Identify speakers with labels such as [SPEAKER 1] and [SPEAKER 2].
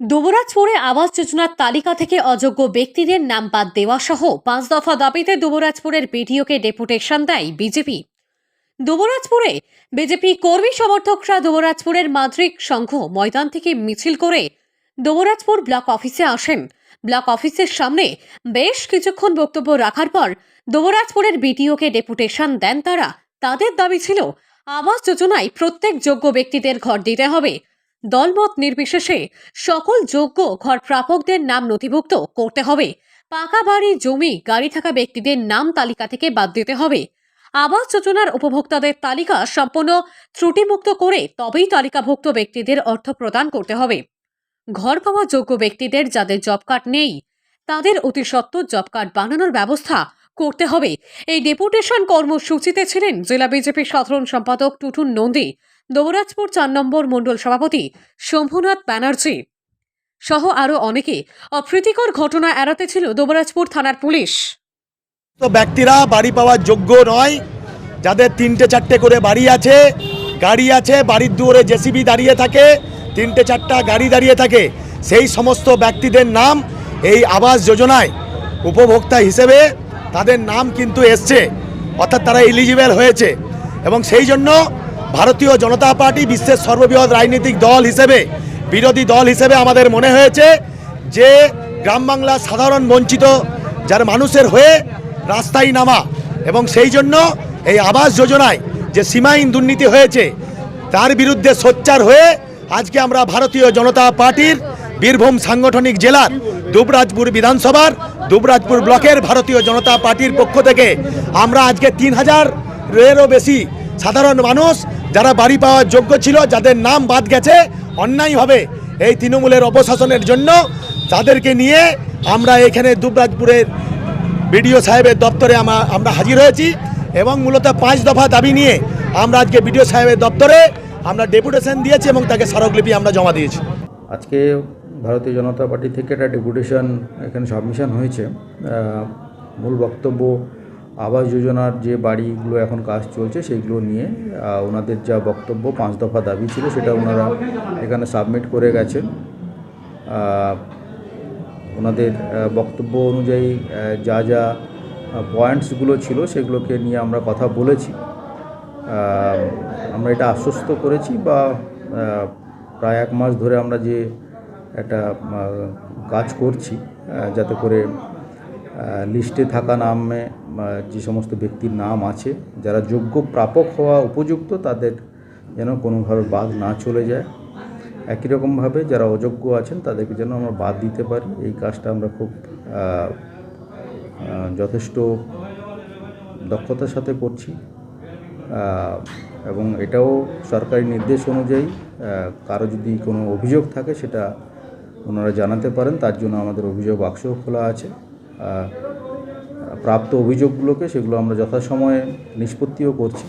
[SPEAKER 1] দুবরাজপুরে আবাস যোজনার তালিকা থেকে অযোগ্য ব্যক্তিদের নাম বাদ দেওয়া সহ পাঁচ দফা দাবিতে দুবরাজপুরের বিডিওকে ডেপুটেশন দেয় বিজেপি। দুবরাজপুরে বিজেপি কর্মী সমর্থকরা দুবরাজপুরের মাদ্রিক সংঘ ময়দান থেকে মিছিল করে দুবরাজপুর ব্লক অফিসে আসেন। ব্লক অফিসের সামনে বেশ কিছুক্ষণ বক্তব্য রাখার পর দুবরাজপুরের বিডিওকে ডেপুটেশন দেন তারা। তাদের দাবি ছিল, আবাস যোজনায় প্রত্যেক যোগ্য ব্যক্তিদের ঘর দিতে হবে। দলমত নির্বিশেষে সকল যোগ্য ঘর প্রাপকদের নাম নথিভুক্ত করতে হবে। পাকা বাড়ি, জমি, গাড়ি থাকা ব্যক্তিদের নাম তালিকা থেকে বাদ দিতে হবে। আবাস যোজনার উপভোক্তাদের তালিকা সম্পূর্ণ ত্রুটিমুক্ত করে তবেই তালিকাভুক্ত ব্যক্তিদের অর্থ প্রদান করতে হবে। ঘর পাওয়া যোগ্য ব্যক্তিদের যাদের জব কার্ড নেই, তাদের অতি সত্ত্বর জব কার্ড বানানোর ব্যবস্থা করতে হবে। এই ডেপুটেশন কর্মসূচিতে ছিলেন জেলা বিজেপির সাধারণ সম্পাদক টুটুন নন্দী। দৌরাজপুর চার নম্বর মণ্ডল সভাপতি শম্ভুনাথ ব্যানার্জি সহ আরও অনেকে অপ্রীতিকর ঘটনা এড়াতে ছিল দোবরাজপুর থানার পুলিশ।
[SPEAKER 2] তো ব্যক্তিরা বাড়ি পাওয়ার যোগ্য নয়। যাদের তিনটে চারটে করে বাড়ি আছে, গাড়ি আছে, বাড়ির দুয়ারে জেসিবি দাঁড়িয়ে থাকে, তিনটে চারটা গাড়ি দাঁড়িয়ে থাকে, সেই সমস্ত ব্যক্তিদের নাম এই আবাস যোজনায় উপভোক্তা হিসেবে তাদের নাম কিন্তু এসছে, অর্থাৎ তারা এলিজিবেল হয়েছে। এবং সেই জন্য ভারতীয় জনতা পার্টি বিশ্বের সর্ববৃহৎ রাজনৈতিক দল হিসেবে, বিরোধী দল হিসেবে আমাদের মনে হয়েছে যে গ্রাম বাংলার সাধারণ বঞ্চিত যার মানুষের হয়ে রাস্তায় নামা এবং সেই জন্য এই আবাস যোজনায় যে সীমাহীন দুর্নীতি হয়েছে, তার বিরুদ্ধে সোচ্চার হয়ে আজকে আমরা ভারতীয় জনতা পার্টির বীরভূম সাংগঠনিক জেলার দুবরাজপুর বিধানসভার, দুবরাজপুর ব্লকের ভারতীয় জনতা পার্টির পক্ষ থেকে আমরা আজকে তিন হাজার হাজারেরও বেশি সাধারণ মানুষ যারা বাড়ি পাওয়ার যোগ্য ছিল, যাদের নাম বাদ গেছে অন্যায়ভাবে এই তৃণমূলের অপশাসনের জন্য তাদেরকে নিয়ে আমরা এখানে দুবরাজপুরের বিডিও সাহেবের দপ্তরে আমরা আমরা হাজির হয়েছি এবং মূলত পাঁচ দফা দাবি নিয়ে আমরা আজকে বিডিও সাহেবের দপ্তরে আমরা ডেপুটেশন দিয়েছি এবং তাকে স্মারকলিপি আমরা জমা দিয়েছি।
[SPEAKER 3] আজকে ভারতীয় জনতা পার্টি থেকে একটা ডেপুটেশন এখানে সাবমিশন হয়েছে। মূল বক্তব্য আবাস যোজনার যে বাড়িগুলো এখন কাজ চলছে সেইগুলো নিয়ে ওনাদের যা বক্তব্য, পাঁচ দফা দাবি ছিল, সেটা ওনারা এখানে সাবমিট করে গেছেন। ওনাদের বক্তব্য অনুযায়ী যা যা পয়েন্টসগুলো ছিল, সেগুলোকে নিয়ে আমরা কথা বলেছি। আমরা এটা আশ্বস্ত করেছি বা প্রায় এক মাস ধরে আমরা যে একটা কাজ করছি যাতে করে লিস্টে থাকা নামে যে সমস্ত ব্যক্তির নাম আছে, যারা যোগ্য প্রাপক হওয়া উপযুক্ত, তাদের যেন কোনোভাবে বাদ না চলে যায়। একই রকমভাবে যারা অযোগ্য আছেন, তাদেরকে যেন আমরা বাদ দিতে পারি। এই কাজটা আমরা খুব যথেষ্ট দক্ষতার সাথে করছি। এবং এটাও সরকারি নির্দেশ অনুযায়ী কারও যদি কোনো অভিযোগ থাকে, সেটা ওনারা জানাতে পারেন। তার জন্য আমাদের অভিযোগ বাক্সও খোলা আছে। প্রাপ্ত অভিযোগগুলোকে সেগুলো আমরা যথাসময়ে নিষ্পত্তিও করছি।